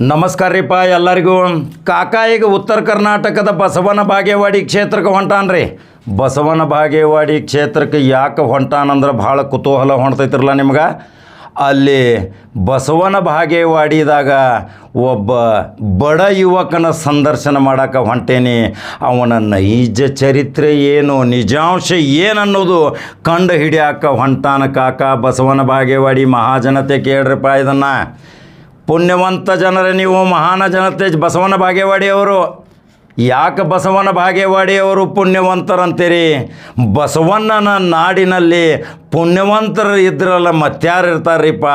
ನಮಸ್ಕಾರ ರೀಪ ಎಲ್ಲರಿಗೂ. ಕಾಕಾ ಈಗ ಉತ್ತರ ಕರ್ನಾಟಕದ ಬಸವನ ಬಾಗೇವಾಡಿ ಕ್ಷೇತ್ರಕ್ಕೆ ಹೊಂಟಾನ್ರಿ ಬಸವನ ಬಾಗೇವಾಡಿ ಕ್ಷೇತ್ರಕ್ಕೆ ಯಾಕೆ ಹೊಂಟಾನಂದ್ರೆ ಭಾಳ ಕುತೂಹಲ ಹೊಂಟೈತಿರಲ್ಲ ನಿಮ್ಗೆ? ಅಲ್ಲಿ ಬಸವನ ಬಾಗೇವಾಡಿದಾಗ ಒಬ್ಬ ಬಡ ಯುವಕನ ಸಂದರ್ಶನ ಮಾಡಕ್ಕೆ ಹೊಂಟೇನಿ. ಅವನ ನೈಜ ಚರಿತ್ರೆ ಏನು, ನಿಜಾಂಶ ಏನನ್ನೋದು ಕಂಡು ಹಿಡಿಯಾಕ ಹೊಂಟಾನ ಕಾಕ ಬಸವನ ಬಾಗೇವಾಡಿ ಮಹಾಜನತೆ ಕೇಳ್ರಪ್ಪ ಇದನ್ನು. ಪುಣ್ಯವಂತ ಜನರೇ ನೀವು, ಮಹಾನ ಜನತೆ, ಬಸವನ ಬಾಗೇವಾಡಿಯವರು. ಯಾಕೆ ಬಸವನ ಬಾಗೇವಾಡಿಯವರು ಪುಣ್ಯವಂತರಂತೀರಿ? ಬಸವಣ್ಣನ ನಾಡಿನಲ್ಲಿ ಪುಣ್ಯವಂತರು ಇದ್ರಲ್ಲ ಮತ್ಯಾರು ಇರ್ತಾರ್ರಿಪ್ಪ.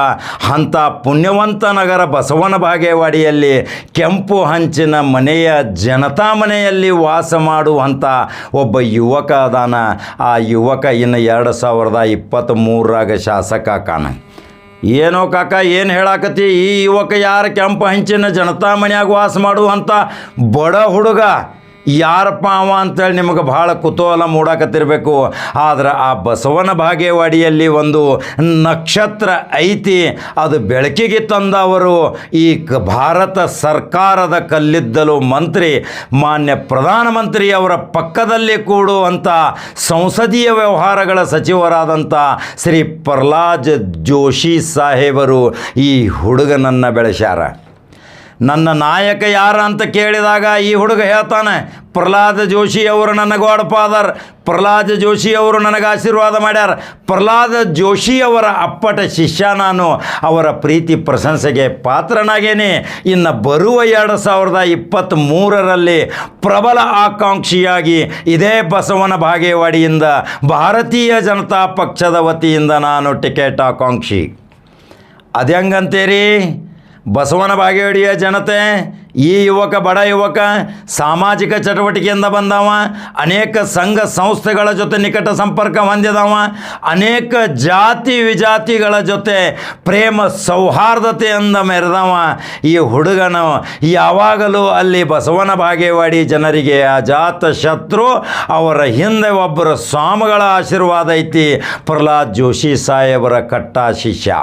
ಅಂಥ ಪುಣ್ಯವಂತ ನಗರ ಬಸವನ ಬಾಗೇವಾಡಿಯಲ್ಲಿ, ಕೆಂಪು ಹಂಚಿನ ಮನೆಯ ಜನತಾ ಮನೆಯಲ್ಲಿ ವಾಸ ಮಾಡುವಂಥ ಒಬ್ಬ ಯುವಕ ಅದಾನ. ಆ ಯುವಕ ಇನ್ನು ಎರಡು ಸಾವಿರದ ಇಪ್ಪತ್ತ್ಮೂರಾಗ ಶಾಸಕ ಕಾಣ ಏನೋ ಕಾಕ, ಏನು ಹೇಳಾಕತಿ ಈ ಯುವಕ ಯಾರ ಕೆಂಪು ಹಂಚಿನ ಜನತಾ ಮನ್ಯಾಗ ವಾಸ ಮಾಡುವಂಥ ಬಡ ಹುಡುಗ ಯಾರಪ್ಪ ಅವ ಅಂತೇಳಿ ನಿಮಗೆ ಭಾಳ ಕುತೂಹಲ ಮೂಡಾಕತ್ತಿರಬೇಕು. ಆದ್ರೆ ಆ ಬಸವನ ಭಾಗೇವಾಡಿಯಲ್ಲಿ ಒಂದು ನಕ್ಷತ್ರ ಐತಿ, ಅದು ಬೆಳಕಿಗೆ ತಂದವರು. ಈ ಭಾರತ ಸರ್ಕಾರದ ಕಲ್ಲಿದ್ದಲು ಮಂತ್ರಿ, ಮಾನ್ಯ ಪ್ರಧಾನಮಂತ್ರಿ ಅವರ ಪಕ್ಕದಲ್ಲಿ ಕೂಡುವಂಥ ಸಂಸದೀಯ ವ್ಯವಹಾರಗಳ ಸಚಿವರಾದಂಥ ಶ್ರೀ ಪ್ರಹ್ಲಾದ್ ಜೋಶಿ ಸಾಹೇಬರು ಈ ಹುಡುಗನನ್ನು ಬೆಳೆಸ್ಯಾರ. ನನ್ನ ನಾಯಕ ಯಾರ ಅಂತ ಕೇಳಿದಾಗ ಈ ಹುಡುಗ ಹೇಳ್ತಾನೆ, ಪ್ರಹ್ಲಾದ ಜೋಶಿ ಅವರು ನನ್ನ ಗಾಡ್ ಫಾದರ್, ಪ್ರಹ್ಲಾದ ಜೋಶಿ ಅವರು ನನಗೆ ಆಶೀರ್ವಾದ ಮಾಡ್ಯಾರ. ಪ್ರಹ್ಲಾದ ಜೋಶಿ ಅವರ ಅಪ್ಪಟ ಶಿಷ್ಯ ನಾನು, ಅವರ ಪ್ರೀತಿ ಪ್ರಶಂಸೆಗೆ ಪಾತ್ರನಾಗೇನೆ. ಇನ್ನು ಬರುವ ಎರಡು ಸಾವಿರದ ಇಪ್ಪತ್ತ್ಮೂರರಲ್ಲಿ ಪ್ರಬಲ ಆಕಾಂಕ್ಷಿಯಾಗಿ ಇದೇ ಬಸವನ ಭಾಗೇವಾಡಿಯಿಂದ ಭಾರತೀಯ ಜನತಾ ಪಕ್ಷದ ವತಿಯಿಂದ ನಾನು ಟಿಕೆಟ್ ಆಕಾಂಕ್ಷಿ. ಅದ್ಯಂಗಂತೀರಿ ಬಸವನ ಬಾಗೇವಾಡಿಯ ಜನತೆ, ಈ ಯುವಕ, ಬಡ ಯುವಕ, ಸಾಮಾಜಿಕ ಚಟುವಟಿಕೆಯಿಂದ ಬಂದವ, ಅನೇಕ ಸಂಘ ಸಂಸ್ಥೆಗಳ ಜೊತೆ ನಿಕಟ ಸಂಪರ್ಕ ಹೊಂದಿದವ, ಅನೇಕ ಜಾತಿ ವಿಜಾತಿಗಳ ಜೊತೆ ಪ್ರೇಮ ಸೌಹಾರ್ದತೆಯಿಂದ ಮೆರೆದವ ಈ ಹುಡುಗನ. ಯಾವಾಗಲೂ ಅಲ್ಲಿ ಬಸವನ ಬಾಗೇವಾಡಿ ಜನರಿಗೆ ಅಜಾತ ಶತ್ರು, ಅವರ ಹಿಂದೆ ಒಬ್ಬರ ಸ್ವಾಮಿಗಳ ಆಶೀರ್ವಾದ ಐತಿ. ಪ್ರಹ್ಲಾದ್ ಜೋಶಿ ಸಾಹೇಬರ ಕಟ್ಟ ಶಿಷ್ಯ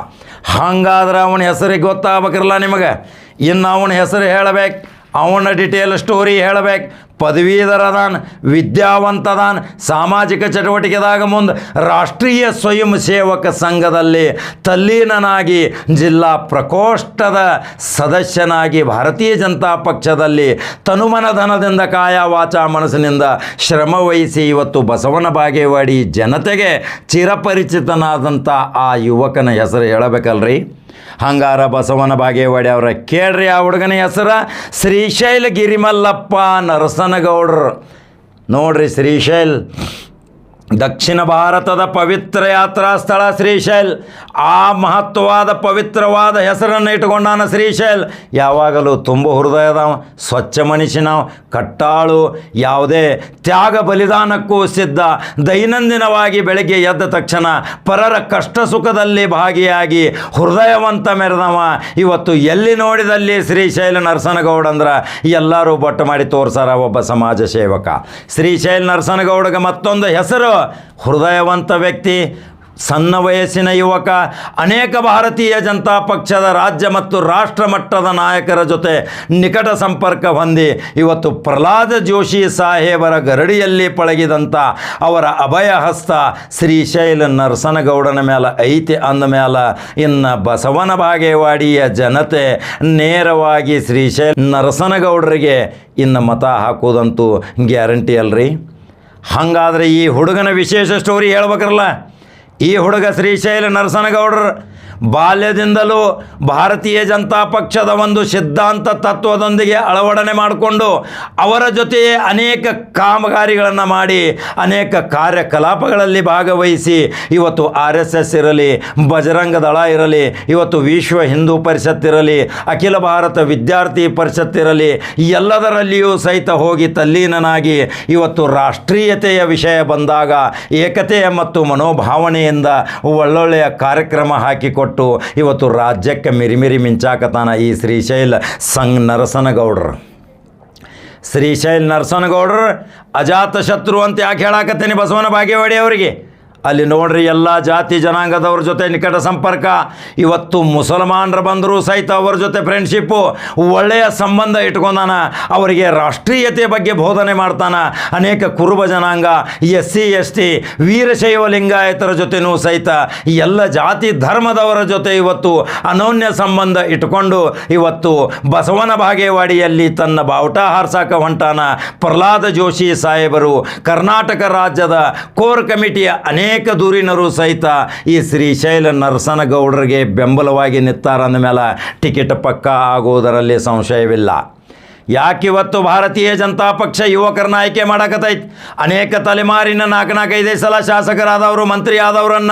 ಹಂಗಾದ್ರೆ ಅವನ ಹೆಸರಿಗೆ ಗೊತ್ತಾಗಬೇಕಿರಲ್ಲ ನಿಮಗೆ. ಇನ್ನು ಅವನ ಹೆಸರು ಹೇಳಬೇಕು ಅವನ ಡಿಟೇಲ್ ಸ್ಟೋರಿ ಹೇಳಬೇಕು ಪದವೀಧರ ಅದಾನ ವಿದ್ಯಾವಂತ ಸಾಮಾಜಿಕ ಚಟುವಟಿಕೆದಾಗ ಮುಂದೆ ರಾಷ್ಟ್ರೀಯ ಸ್ವಯಂ ಸೇವಕ ಸಂಘದಲ್ಲಿ ತಲ್ಲೀನನಾಗಿ ಜಿಲ್ಲಾ ಪ್ರಕೋಷ್ಠದ ಸದಸ್ಯನಾಗಿ ಭಾರತೀಯ ಜನತಾ ಪಕ್ಷದಲ್ಲಿ ತನುಮನಧನದಿಂದ ಕಾಯ ವಾಚ ಮನಸ್ಸಿನಿಂದ ಶ್ರಮವಹಿಸಿ ಇವತ್ತು ಬಸವನ ಬಾಗೇವಾಡಿ ಜನತೆಗೆ ಚಿರಪರಿಚಿತನಾದಂಥ ಆ ಯುವಕನ ಹೆಸರು ಹೇಳಬೇಕಲ್ರಿ? ಹಂಗಾರ ಬಸವನ ಬಾಗೇವಾಡಿ ಅವರ ಕೇಳ್ರಿ ಆ ಹುಡುಗನ ಹೆಸರ? ಶ್ರೀಶೈಲ ಗಿರಿಮಲ್ಲಪ್ಪ ನರಸನಗೌಡ್ರು. ನೋಡ್ರಿ ಶ್ರೀಶೈಲ್. ದಕ್ಷಿಣ ಭಾರತದ ಪವಿತ್ರ ಯಾತ್ರಾ ಸ್ಥಳ ಶ್ರೀಶೈಲ್. ಆ ಮಹತ್ವವಾದ ಪವಿತ್ರವಾದ ಹೆಸರನ್ನು ಇಟ್ಕೊಂಡಾನ ಶ್ರೀಶೈಲ್. ಯಾವಾಗಲೂ ತುಂಬ ಹೃದಯದ ಸ್ವಚ್ಛ ಮನುಷ್ಯನ ಕಟ್ಟಾಳು, ಯಾವುದೇ ತ್ಯಾಗ ಬಲಿದಾನಕ್ಕೂ ಸಿದ್ಧ. ದೈನಂದಿನವಾಗಿ ಬೆಳಗ್ಗೆ ಎದ್ದ ತಕ್ಷಣ ಪರರ ಕಷ್ಟ ಸುಖದಲ್ಲಿ ಭಾಗಿಯಾಗಿ ಹೃದಯವಂತ ಮೆರೆದವ. ಇವತ್ತು ಎಲ್ಲಿ ನೋಡಿದಲ್ಲಿ ಶ್ರೀಶೈಲ ನರಸನಗೌಡ ಅಂದ್ರೆ? ಎಲ್ಲರೂ ಬಟ್ಟು ಮಾಡಿ ತೋರಿಸಾರ ಒಬ್ಬ ಸಮಾಜ ಸೇವಕ. ಶ್ರೀಶೈಲ್ ನರಸನಗೌಡಗೆ ಮತ್ತೊಂದು ಹೆಸರು. ಹೃದಯವಂತ ವ್ಯಕ್ತಿ, ಸಣ್ಣ ವಯಸ್ಸಿನ ಯುವಕ, ಅನೇಕ ಭಾರತೀಯ ಜನತಾ ಪಕ್ಷದ ರಾಜ್ಯ ಮತ್ತು ರಾಷ್ಟ್ರ ಮಟ್ಟದ ನಾಯಕರ ಜೊತೆ ನಿಕಟ ಸಂಪರ್ಕ ಹೊಂದಿ, ಇವತ್ತು ಪ್ರಹ್ಲಾದ ಜೋಶಿ ಸಾಹೇಬರ ಗರಡಿಯಲ್ಲಿ ಪಳಗಿದಂಥ ಅವರ ಅಭಯ ಹಸ್ತ ಶ್ರೀಶೈಲ ನರಸನಗೌಡನ ಮೇಲೆ ಐತಿ ಅಂದ ಮೇಲೆ ಇನ್ನು ಬಸವನ ಬಾಗೇವಾಡಿಯ ಜನತೆ ನೇರವಾಗಿ ಶ್ರೀಶೈಲ ನರಸನಗೌಡರಿಗೆ ಇನ್ನು ಮತ ಹಾಕೋದಂತೂ ಗ್ಯಾರಂಟಿ ಅಲ್ರಿ? ಹಾಗಾದ್ರೆ ಈ ಹುಡುಗನ ವಿಶೇಷ ಸ್ಟೋರಿ ಹೇಳ್ಬೇಕ್ರಲ್ಲ? ಈ ಹುಡುಗ ಶ್ರೀಶೈಲ ನರಸನಗೌಡರು ಬಾಲ್ಯದಿಂದಲೂ ಭಾರತೀಯ ಜನತಾ ಪಕ್ಷದ ಒಂದು ಸಿದ್ಧಾಂತ ತತ್ವದೊಂದಿಗೆ ಅಳವಡನೆ ಮಾಡಿಕೊಂಡು ಅವರ ಜೊತೆಯೇ ಅನೇಕ ಕಾಮಗಾರಿಗಳನ್ನು ಮಾಡಿ, ಅನೇಕ ಕಾರ್ಯಕಲಾಪಗಳಲ್ಲಿ ಭಾಗವಹಿಸಿ, ಇವತ್ತು ಆರ್ ಎಸ್ ಎಸ್ ಇರಲಿ, ಬಜರಂಗ ದಳ ಇರಲಿ, ಇವತ್ತು ವಿಶ್ವ ಹಿಂದೂ ಪರಿಷತ್ ಇರಲಿ, ಅಖಿಲ ಭಾರತ ವಿದ್ಯಾರ್ಥಿ ಪರಿಷತ್ ಇರಲಿ, ಎಲ್ಲದರಲ್ಲಿಯೂ ಸಹಿತ ಹೋಗಿ ತಲ್ಲೀನನಾಗಿ ಇವತ್ತು ರಾಷ್ಟ್ರೀಯತೆಯ ವಿಷಯ ಬಂದಾಗ ಏಕತೆಯ ಮತ್ತು ಮನೋಭಾವನೆಯಿಂದ ಒಳ್ಳೊಳ್ಳೆಯ ಕಾರ್ಯಕ್ರಮ ಹಾಕಿಕೊಟ್ಟು ಇವತ್ತು ರಾಜ್ಯಕ್ಕೆ ಮಿರಿಮಿರಿ ಮಿಂಚಾಕತಾನ ಈ ಶ್ರೀಶೈಲ ಸಂಗ್ ನರಸನಗೌಡ್ರು. ಶ್ರೀಶೈಲ್ ನರಸನಗೌಡ್ರು ಅಜಾತ ಶತ್ರು ಅಂತ ಯಾಕೆ ಹೇಳಾಕತ್ತೇನೆ ಬಸವನ ಬಾಗೇವಾಡಿ ಅವರಿಗೆ? ಅಲ್ಲಿ ನೋಡ್ರಿ ಎಲ್ಲ ಜಾತಿ ಜನಾಂಗದವ್ರ ಜೊತೆ ನಿಕಟ ಸಂಪರ್ಕ. ಇವತ್ತು ಮುಸಲ್ಮಾನರು ಬಂದರೂ ಸಹಿತ ಅವರ ಜೊತೆ ಫ್ರೆಂಡ್ಶಿಪ್ಪು ಒಳ್ಳೆಯ ಸಂಬಂಧ ಇಟ್ಕೊಂಡಾನ. ಅವರಿಗೆ ರಾಷ್ಟ್ರೀಯತೆ ಬಗ್ಗೆ ಬೋಧನೆ ಮಾಡ್ತಾನ. ಅನೇಕ ಕುರುಬ ಜನಾಂಗ S C S T Veerashaiva ಲಿಂಗಾಯತರ ಜೊತೆನೂ ಸಹಿತ ಎಲ್ಲ ಜಾತಿ ಧರ್ಮದವರ ಜೊತೆ ಇವತ್ತು ಅನೋನ್ಯ ಸಂಬಂಧ ಇಟ್ಕೊಂಡು ಇವತ್ತು ಬಸವನ ಬಾಗೇವಾಡಿಯಲ್ಲಿ ತನ್ನ ಬಾವುಟ ಹಾರ್ಸಾಕ ಹೊಂಟಾನ ಪ್ರಹ್ಲಾದ ಜೋಶಿ ಸಾಹೇಬರು. ಕರ್ನಾಟಕ ರಾಜ್ಯದ ಕೋರ್ ಕಮಿಟಿಯ ಅನೇಕ ದೂರಿನರು ಸಹಿತ ಈ ಶ್ರೀಶೈಲ ನರಸನಗೌಡರಿಗೆ ಬೆಂಬಲವಾಗಿ ನಿತ್ತಾರಂದ ಮೇಲೆ ಟಿಕೆಟ್ ಪಕ್ಕ ಆಗುವುದರಲ್ಲಿ ಸಂಶಯವಿಲ್ಲ. ಯಾಕಿವತ್ತು ಭಾರತೀಯ ಜನತಾ ಪಕ್ಷ ಯುವಕರನ್ನ ಆಯ್ಕೆ ಮಾಡಕತ್ತೈತಿ? ಅನೇಕ ತಲೆಮಾರಿನ ನಾಲ್ಕು ನಾಲ್ಕೈದೇ ಸಲ ಶಾಸಕರಾದವರು ಮಂತ್ರಿ ಆದವರನ್ನ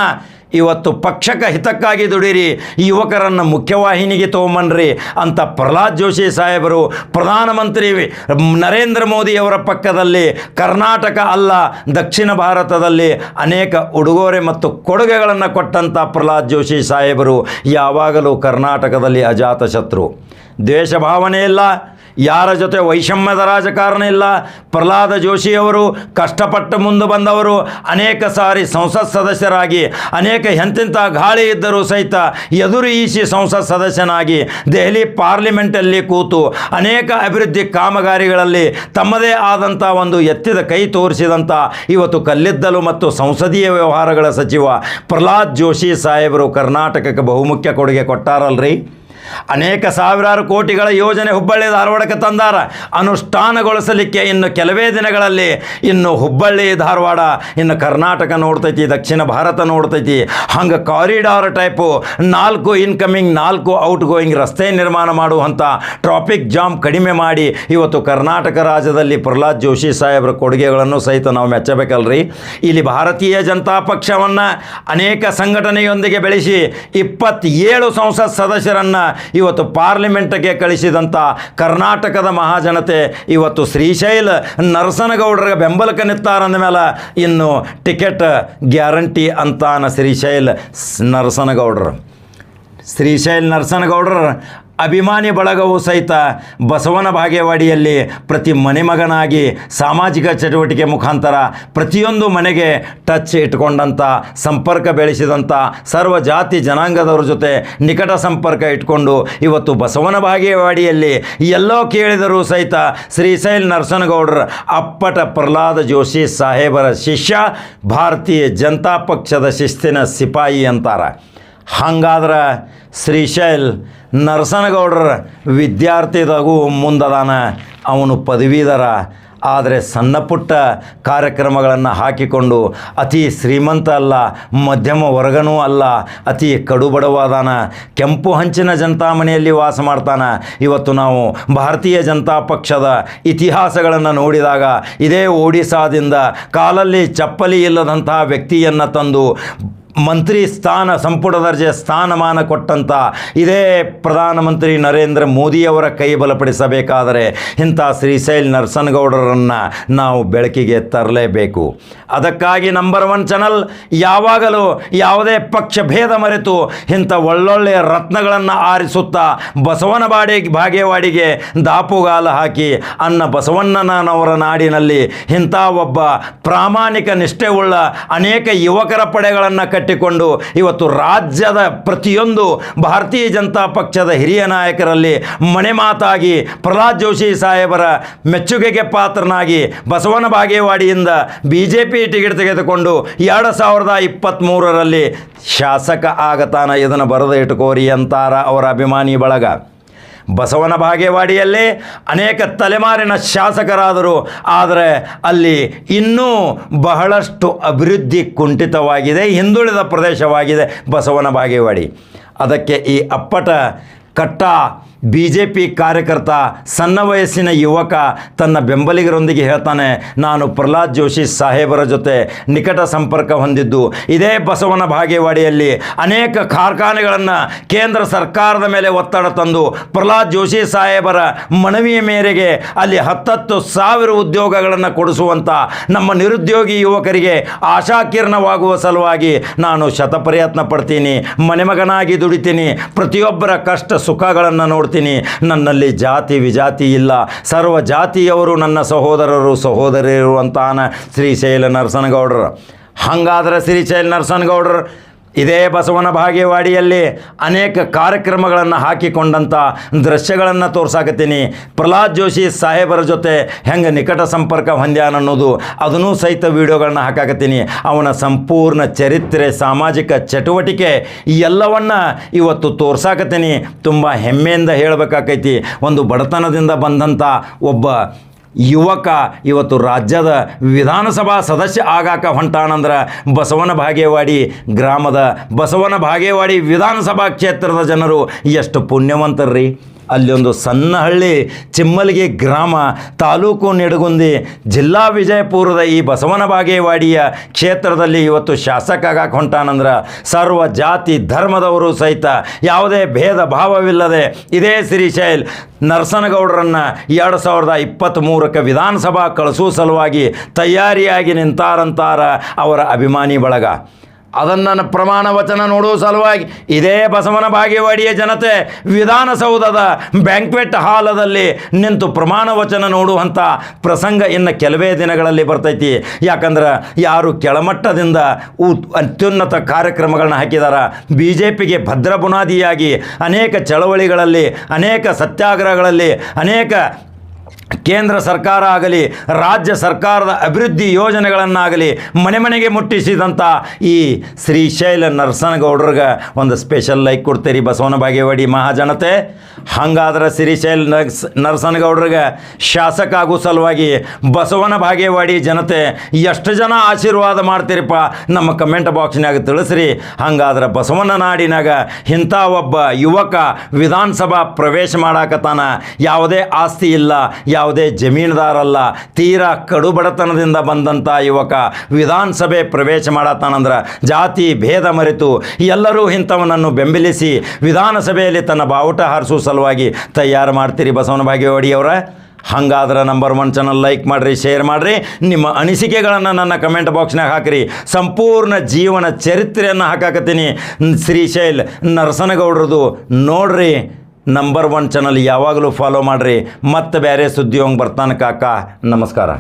ಇವತ್ತು ಪಕ್ಷಕ್ಕೆ ಹಿತಕ್ಕಾಗಿ ದುಡಿರಿ ಈ ಯುವಕರನ್ನು ಮುಖ್ಯವಾಹಿನಿಗೆ ತೊಗೊಂಬನ್ರಿ ಅಂತ ಪ್ರಹ್ಲಾದ್ ಜೋಶಿ ಸಾಹೇಬರು ಪ್ರಧಾನಮಂತ್ರಿ ನರೇಂದ್ರ ಮೋದಿಯವರ ಪಕ್ಕದಲ್ಲಿ ಕರ್ನಾಟಕ ಅಲ್ಲ, ದಕ್ಷಿಣ ಭಾರತದಲ್ಲಿ ಅನೇಕ ಉಡುಗೊರೆ ಮತ್ತು ಕೊಡುಗೆಗಳನ್ನು ಕೊಟ್ಟಂಥ ಪ್ರಹ್ಲಾದ್ ಜೋಶಿ ಸಾಹೇಬರು ಯಾವಾಗಲೂ ಕರ್ನಾಟಕದಲ್ಲಿ ಅಜಾತಶತ್ರು. ದ್ವೇಷ ಭಾವನೆ ಇಲ್ಲ. ಯಾರ ಜೊತೆ ವೈಷಮ್ಯದ ರಾಜಕಾರಣ ಇಲ್ಲ? ಪ್ರಹ್ಲಾದ ಜೋಶಿಯವರು ಕಷ್ಟಪಟ್ಟು ಮುಂದೆ ಬಂದವರು, ಅನೇಕ ಸಾರಿ ಸಂಸತ್ ಸದಸ್ಯರಾಗಿ, ಅನೇಕ ಎಂತೆಂಥ ಗಾಳಿ ಇದ್ದರೂ ಸಹಿತ ಎದುರು ಈಸಿ ಸಂಸತ್ ಸದಸ್ಯನಾಗಿ ದೆಹಲಿ ಪಾರ್ಲಿಮೆಂಟಲ್ಲಿ ಕೂತು ಅನೇಕ ಅಭಿವೃದ್ಧಿ ಕಾಮಗಾರಿಗಳಲ್ಲಿ ತಮ್ಮದೇ ಆದಂಥ ಒಂದು ಎತ್ತಿದ ಕೈ ತೋರಿಸಿದಂಥ ಇವತ್ತು ಕಲ್ಲಿದ್ದಲು ಮತ್ತು ಸಂಸದೀಯ ವ್ಯವಹಾರಗಳ ಸಚಿವ ಪ್ರಹ್ಲಾದ್ ಜೋಶಿ ಸಾಹೇಬರು ಕರ್ನಾಟಕಕ್ಕೆ ಬಹುಮುಖ್ಯ ಕೊಡುಗೆ ಕೊಟ್ಟಾರಲ್ರಿ? ಅನೇಕ ಸಾವಿರಾರು ಕೋಟಿಗಳ ಯೋಜನೆ ಹುಬ್ಬಳ್ಳಿ ಧಾರವಾಡಕ್ಕೆ ತಂದಾರ. ಅನುಷ್ಠಾನಗೊಳಿಸಲಿಕ್ಕೆ ಇನ್ನು ಕೆಲವೇ ದಿನಗಳಲ್ಲಿ ಇನ್ನು ಹುಬ್ಬಳ್ಳಿ ಧಾರವಾಡ, ಇನ್ನು ಕರ್ನಾಟಕ ನೋಡ್ತೈತಿ, ದಕ್ಷಿಣ ಭಾರತ ನೋಡ್ತೈತಿ. ಹಂಗೆ ಕಾರಿಡಾರ್ ಟೈಪು ನಾಲ್ಕು ಇನ್ಕಮಿಂಗ್ ನಾಲ್ಕು ಔಟ್ ಗೋಯಿಂಗ್ ರಸ್ತೆ ನಿರ್ಮಾಣ ಮಾಡುವಂಥ ಟ್ರಾಫಿಕ್ ಜಾಮ್ ಕಡಿಮೆ ಮಾಡಿ ಇವತ್ತು ಕರ್ನಾಟಕ ರಾಜ್ಯದಲ್ಲಿ ಪ್ರಹ್ಲಾದ್ ಜೋಶಿ ಸಾಹೇಬರ ಕೊಡುಗೆಗಳನ್ನು ಸಹಿತ ನಾವು ಮೆಚ್ಚಬೇಕಲ್ರಿ. ಇಲ್ಲಿ ಭಾರತೀಯ ಜನತಾ ಪಕ್ಷವನ್ನು ಅನೇಕ ಸಂಘಟನೆಯೊಂದಿಗೆ ಬೆಳೆಸಿ ಇಪ್ಪತ್ತೇಳು ಸಂಸತ್ ಸದಸ್ಯರನ್ನು ಇವತ್ತು ಪಾರ್ಲಿಮೆಂಟ್ಗೆ ಕಳಿಸಿದಂಥ ಕರ್ನಾಟಕದ ಮಹಾಜನತೆ ಇವತ್ತು ಶ್ರೀಶೈಲ ನರಸನಗೌಡರ ಬೆಂಬಲಕ್ಕೆ ನಿತ್ತಾರಂದ ಮೇಲೆ ಇನ್ನು ಟಿಕೆಟ್ ಗ್ಯಾರಂಟಿ ಅಂತಾನ ಶ್ರೀಶೈಲ ನರಸನಗೌಡರು. ಶ್ರೀಶೈಲ್ ನರಸನಗೌಡರ ಅಭಿಮಾನಿ ಬಳಗವು ಸಹಿತ ಬಸವನ ಬಾಗೇವಾಡಿಯಲ್ಲಿ ಪ್ರತಿ ಮನೆ ಮಗನಾಗಿ ಸಾಮಾಜಿಕ ಚಟುವಟಿಕೆ ಮುಖಾಂತರ ಪ್ರತಿಯೊಂದು ಮನೆಗೆ ಟಚ್ ಇಟ್ಕೊಂಡಂಥ ಸಂಪರ್ಕ ಬೆಳೆಸಿದಂಥ ಸರ್ವ ಜಾತಿ ಜನಾಂಗದವ್ರ ಜೊತೆ ನಿಕಟ ಸಂಪರ್ಕ ಇಟ್ಕೊಂಡು ಇವತ್ತು ಬಸವನ ಬಾಗೇವಾಡಿಯಲ್ಲಿ ಎಲ್ಲೋ ಕೇಳಿದರೂ ಸಹಿತ ಶ್ರೀಶೈಲ್ ನರಸನಗೌಡರ ಅಪ್ಪಟ ಪ್ರಹ್ಲಾದ ಜೋಶಿ ಸಾಹೇಬರ ಶಿಷ್ಯ ಭಾರತೀಯ ಜನತಾ ಪಕ್ಷದ ಶಿಸ್ತಿನ ಸಿಪಾಯಿ ಅಂತಾರೆ. ಹಂಗಾದ್ರೆ ಶ್ರೀಶೈಲ್ ನರಸನಗೌಡರ ವಿದ್ಯಾರ್ಥಿದಾಗೂ ಮುಂದದಾನ. ಅವನು ಪದವೀಧರ. ಆದರೆ ಸಣ್ಣ ಪುಟ್ಟ ಕಾರ್ಯಕ್ರಮಗಳನ್ನು ಹಾಕಿಕೊಂಡು ಅತಿ ಶ್ರೀಮಂತ ಅಲ್ಲ, ಮಧ್ಯಮ ವರ್ಗನೂ ಅಲ್ಲ, ಅತಿ ಕಡುಬಡವಾದಾನ. ಕೆಂಪು ಹಂಚಿನ ಜನತಾ ಮನೆಯಲ್ಲಿ ವಾಸ ಮಾಡ್ತಾನೆ. ಇವತ್ತು ನಾವು ಭಾರತೀಯ ಜನತಾ ಪಕ್ಷದ ಇತಿಹಾಸಗಳನ್ನು ನೋಡಿದಾಗ ಇದೇ ಒಡಿಸಾದಿಂದ ಕಾಲಲ್ಲಿ ಚಪ್ಪಲಿ ಇಲ್ಲದಂತಹ ವ್ಯಕ್ತಿಯನ್ನು ತಂದು ಮಂತ್ರಿ ಸ್ಥಾನ ಸಂಪುಟ ದರ್ಜೆ ಸ್ಥಾನಮಾನ ಕೊಟ್ಟಂಥ ಇದೇ ಪ್ರಧಾನಮಂತ್ರಿ ನರೇಂದ್ರ ಮೋದಿಯವರ ಕೈ ಬಲಪಡಿಸಬೇಕಾದರೆ ಇಂಥ ಶ್ರೀಶೈಲ್ ನರಸನಗೌಡರನ್ನು ನಾವು ಬೆಳಕಿಗೆ ತರಲೇಬೇಕು. ಅದಕ್ಕಾಗಿ ನಂಬರ್ ಒನ್ ಚಾನಲ್ ಯಾವಾಗಲೂ ಯಾವುದೇ ಪಕ್ಷ ಭೇದ ಮರೆತು ಇಂಥ ಒಳ್ಳೊಳ್ಳೆಯ ರತ್ನಗಳನ್ನು ಆರಿಸುತ್ತಾ ಬಸವನ ಬಾಡಿ ಭಾಗ್ಯವಾಡಿಗೆ ದಾಪುಗಾಲ ಹಾಕಿ ಅನ್ನ ಬಸವಣ್ಣನವರ ನಾಡಿನಲ್ಲಿ ಇಂಥ ಒಬ್ಬ ಪ್ರಾಮಾಣಿಕ ನಿಷ್ಠೆಯುಳ್ಳ ಅನೇಕ ಯುವಕರ ಪಡೆಗಳನ್ನು ಕಟ್ಟಿಕೊಂಡು ಇವತ್ತು ರಾಜ್ಯದ ಪ್ರತಿಯೊಂದು ಭಾರತೀಯ ಜನತಾ ಪಕ್ಷದ ಹಿರಿಯ ನಾಯಕರಲ್ಲಿ ಮನೆ ಮಾತಾಗಿ ಪ್ರಹ್ಲಾದ್ ಜೋಶಿ ಸಾಹೇಬರ ಮೆಚ್ಚುಗೆಗೆ ಪಾತ್ರನಾಗಿ ಬಸವನ ಬಾಗೇವಾಡಿಯಿಂದ ಬಿ ಜೆ ಪಿ ಟಿಕೆಟ್ ತೆಗೆದುಕೊಂಡು ಎರಡು ಸಾವಿರದ ಇಪ್ಪತ್ತ್ಮೂರರಲ್ಲಿ ಶಾಸಕ ಆಗತಾನ ಇದನ್ನು ಬರೆದು ಇಟ್ಕೋರಿ ಅಂತಾರ ಅವರ ಅಭಿಮಾನಿ ಬಳಗ. ಬಸವನ ಬಾಗೇವಾಡಿಯಲ್ಲೇ ಅನೇಕ ತಲೆಮಾರಿನ ಶಾಸಕರಾದರು. ಆದರೆ ಅಲ್ಲಿ ಇನ್ನೂ ಬಹಳಷ್ಟು ಅಭಿವೃದ್ಧಿ ಕುಂಠಿತವಾಗಿದೆ, ಹಿಂದುಳಿದ ಪ್ರದೇಶವಾಗಿದೆ ಬಸವನ ಬಾಗೇವಾಡಿ. ಅದಕ್ಕೆ ಈ ಅಪ್ಪಟ ಕಟ್ಟ ಬಿ ಜೆ ಪಿ ಕಾರ್ಯಕರ್ತ ಸಣ್ಣ ವಯಸ್ಸಿನ ಯುವಕ ತನ್ನ ಬೆಂಬಲಿಗರೊಂದಿಗೆ ಹೇಳ್ತಾನೆ, ನಾನು ಪ್ರಹ್ಲಾದ್ ಜೋಶಿ ಸಾಹೇಬರ ಜೊತೆ ನಿಕಟ ಸಂಪರ್ಕ ಹೊಂದಿದ್ದು. ಇದೇ ಬಸವನ ಭಾಗೇವಾಡಿಯಲ್ಲಿ ಅನೇಕ ಕಾರ್ಖಾನೆಗಳನ್ನು ಕೇಂದ್ರ ಸರ್ಕಾರದ ಮೇಲೆ ಒತ್ತಡ ತಂದು ಪ್ರಹ್ಲಾದ್ ಜೋಶಿ ಸಾಹೇಬರ ಮನವಿಯ ಮೇರೆಗೆ ಅಲ್ಲಿ ಹತ್ತತ್ತು ಸಾವಿರ ಉದ್ಯೋಗಗಳನ್ನು ಕೊಡಿಸುವಂಥ ನಮ್ಮ ನಿರುದ್ಯೋಗಿ ಯುವಕರಿಗೆ ಆಶಾಕಿರಣವಾಗುವ ಸಲುವಾಗಿ ನಾನು ಶತಪ್ರಯತ್ನ ಪಡ್ತೀನಿ, ಮನೆಮಗನಾಗಿ ದುಡಿತೀನಿ, ಪ್ರತಿಯೊಬ್ಬರ ಕಷ್ಟ ಸುಖಗಳನ್ನು ನೋಡ್ತೀನಿ. ನನ್ನಲ್ಲಿ ಜಾತಿ ವಿಜಾತಿ ಇಲ್ಲ. ಸರ್ವ ಜಾತಿಯವರು ನನ್ನ ಸಹೋದರರು, ಸಹೋದರಿಯರು ಅಂತಾನ ಶ್ರೀಶೈಲ ನರಸನಗೌಡರು ಹಾಗಾದ್ರೆ ಶ್ರೀಶೈಲ ನರಸನಗೌಡರು ಇದೇ ಬಸವನ ಬಾಗೇವಾಡಿಯಲ್ಲಿ ಅನೇಕ ಕಾರ್ಯಕ್ರಮಗಳನ್ನು ಹಾಕಿಕೊಂಡಂಥ ದೃಶ್ಯಗಳನ್ನು ತೋರ್ಸಾಕತ್ತೀನಿ. ಪ್ರಹ್ಲಾದ್ ಜೋಶಿ ಸಾಹೇಬರ ಜೊತೆ ಹೆಂಗೆ ನಿಕಟ ಸಂಪರ್ಕ ಹೊಂದ್ಯಾನ ಅನ್ನೋದು ಅದನ್ನೂ ಸಹಿತ ವಿಡಿಯೋಗಳನ್ನ ಹಾಕಾಕತ್ತೀನಿ. ಅವನ ಸಂಪೂರ್ಣ ಚರಿತ್ರೆ, ಸಾಮಾಜಿಕ ಚಟುವಟಿಕೆ ಎಲ್ಲವನ್ನ ಇವತ್ತು ತೋರ್ಸಾಕತ್ತೀನಿ. ತುಂಬ ಹೆಮ್ಮೆಯಿಂದ ಹೇಳಬೇಕಾಕೈತಿ. ಒಂದು ಬಡತನದಿಂದ ಬಂದಂಥ ಒಬ್ಬ ಯುವಕ ಇವತ್ತು ರಾಜ್ಯದ ವಿಧಾನಸಭಾ ಸದಸ್ಯ ಆಗಾಕ ಹೊಂಟಾನಂದ್ರೆ ಬಸವನ ಭಾಗೇವಾಡಿ ಗ್ರಾಮದ ಬಸವನ ಭಾಗೇವಾಡಿ ವಿಧಾನಸಭಾ ಕ್ಷೇತ್ರದ ಜನರು ಎಷ್ಟು ಪುಣ್ಯವಂತರ್ರಿ. ಅಲ್ಲಿ ಒಂದು ಸಣ್ಣ ಹಳ್ಳಿ ಚಿಮ್ಮಲ್ಗಿ ಗ್ರಾಮ ತಾಲೂಕು ನೆಡುಗುಂದಿ ಜಿಲ್ಲಾ ವಿಜಯಪುರದ ಈ ಬಸವನ ಬಾಗೇವಾಡಿಯ ಕ್ಷೇತ್ರದಲ್ಲಿ ಇವತ್ತು ಶಾಸಕ ಆಗಕ್ಕೆ ಹೊಂಟಾನಂದ್ರೆ ಸರ್ವ ಜಾತಿ ಧರ್ಮದವರು ಸಹಿತ ಯಾವುದೇ ಭೇದ ಭಾವವಿಲ್ಲದೆ ಇದೇ ಶ್ರೀಶೈಲ್ ನರಸನಗೌಡರನ್ನು ಎರಡು ಸಾವಿರದ ಇಪ್ಪತ್ತ್ಮೂರಕ್ಕೆ ವಿಧಾನಸಭಾ ಕಳಿಸುವ ಸಲುವಾಗಿ ತಯಾರಿಯಾಗಿ ನಿಂತಾರಂತಾರ ಅವರ ಅಭಿಮಾನಿ ಬಳಗ. ಅದನ್ನು ಪ್ರಮಾಣ ವಚನ ನೋಡುವ ಸಲುವಾಗಿ ಇದೇ ಬಸವನ ಬಾಗೇವಾಡಿಯ ಜನತೆ ವಿಧಾನಸೌಧದ ಬ್ಯಾಂಕ್ವೆಟ್ ಹಾಲದಲ್ಲಿ ನಿಂತು ಪ್ರಮಾಣ ವಚನ ನೋಡುವಂಥ ಪ್ರಸಂಗ ಇನ್ನು ಕೆಲವೇ ದಿನಗಳಲ್ಲಿ ಬರ್ತೈತಿ. ಯಾಕಂದ್ರೆ ಯಾರು ಕೆಳಮಟ್ಟದಿಂದ ಅತ್ಯುನ್ನತ ಕಾರ್ಯಕ್ರಮಗಳನ್ನ ಹಾಕಿದಾರ ಬಿ ಜೆ ಪಿಗೆ ಭದ್ರ ಬುನಾದಿಯಾಗಿ ಅನೇಕ ಚಳವಳಿಗಳಲ್ಲಿ, ಅನೇಕ ಸತ್ಯಾಗ್ರಹಗಳಲ್ಲಿ, ಅನೇಕ ಕೇಂದ್ರ ಸರ್ಕಾರ ಆಗಲಿ, ರಾಜ್ಯ ಸರ್ಕಾರದ ಅಭಿವೃದ್ಧಿ ಯೋಜನೆಗಳನ್ನಾಗಲಿ ಮನೆ ಮನೆಗೆ ಮುಟ್ಟಿಸಿದಂಥ ಈ ಶ್ರೀಶೈಲ ನರಸನಗೌಡ್ರಿಗೆ ಒಂದು ಸ್ಪೆಷಲ್ ಲೈಕ್ ಕೊಡ್ತೀರಿ ಬಸವನ ಬಾಗೇವಾಡಿ ಮಹಾಜನತೆ. ಹಂಗಾದ್ರೆ ಶ್ರೀಶೈಲ ನರ್ಸ್, ನರಸನಗೌಡ್ರಿಗೆ ಶಾಸಕ ಆಗೋ ಸಲುವಾಗಿ ಬಸವನ ಬಾಗೇವಾಡಿ ಜನತೆ ಎಷ್ಟು ಜನ ಆಶೀರ್ವಾದ ಮಾಡ್ತೀರಿಪ್ಪ ನಮ್ಮ ಕಮೆಂಟ್ ಬಾಕ್ಸ್ನಾಗ ತಿಳಿಸ್ರಿ. ಹಂಗಾದ್ರೆ ಬಸವನ ನಾಡಿನಾಗ ಇಂಥ ಒಬ್ಬ ಯುವಕ ವಿಧಾನಸಭಾ ಪ್ರವೇಶ ಮಾಡಾಕತ್ತಾನ. ಯಾವುದೇ ಆಸ್ತಿ ಇಲ್ಲ ಯಾವುದೇ ಜಮೀನ್ದಾರಲ್ಲ, ತೀರಾ ಕಡು ಬಡತನದಿಂದ ಬಂದಂಥ ಯುವಕ ವಿಧಾನಸಭೆ ಪ್ರವೇಶ ಮಾಡತ್ತಾನಂದ್ರೆ ಜಾತಿ ಭೇದ ಮರೆತು ಎಲ್ಲರೂ ಇಂಥವನನ್ನು ಬೆಂಬಲಿಸಿ ವಿಧಾನಸಭೆಯಲ್ಲಿ ತನ್ನ ಬಾವುಟ ಹಾರಿಸುವ ಸಲುವಾಗಿ ತಯಾರು ಮಾಡ್ತೀರಿ ಬಸವನ ಬಾಗೇವಾಡಿಯವರ ಹಾಗಾದ್ರೆ ನಂಬರ್ ಒನ್ ಚಾನಲ್ ಲೈಕ್ ಮಾಡಿರಿ ಶೇರ್ ಮಾಡಿರಿ. ನಿಮ್ಮ ಅನಿಸಿಕೆಗಳನ್ನು ನನ್ನ ಕಮೆಂಟ್ ಬಾಕ್ಸ್ನಾಗ ಹಾಕಿರಿ. ಸಂಪೂರ್ಣ ಜೀವನ ಚರಿತ್ರೆಯನ್ನು ಹಾಕಾಕತ್ತೀನಿ. ಶ್ರೀಶೈಲ್ ನರಸನಗೌಡ್ರದು ನೋಡ್ರಿ. ನಂಬರ್ ಒನ್ ಚಾನಲ್ ಯಾವಾಗಲೂ ಫಾಲೋ ಮಾಡಿರಿ. ಮತ್ತೆ ಬೇರೆ ಸುದ್ದಿ ಹಂಗೆ ಬರ್ತಾನೆ ಕಾಕ. ನಮಸ್ಕಾರ.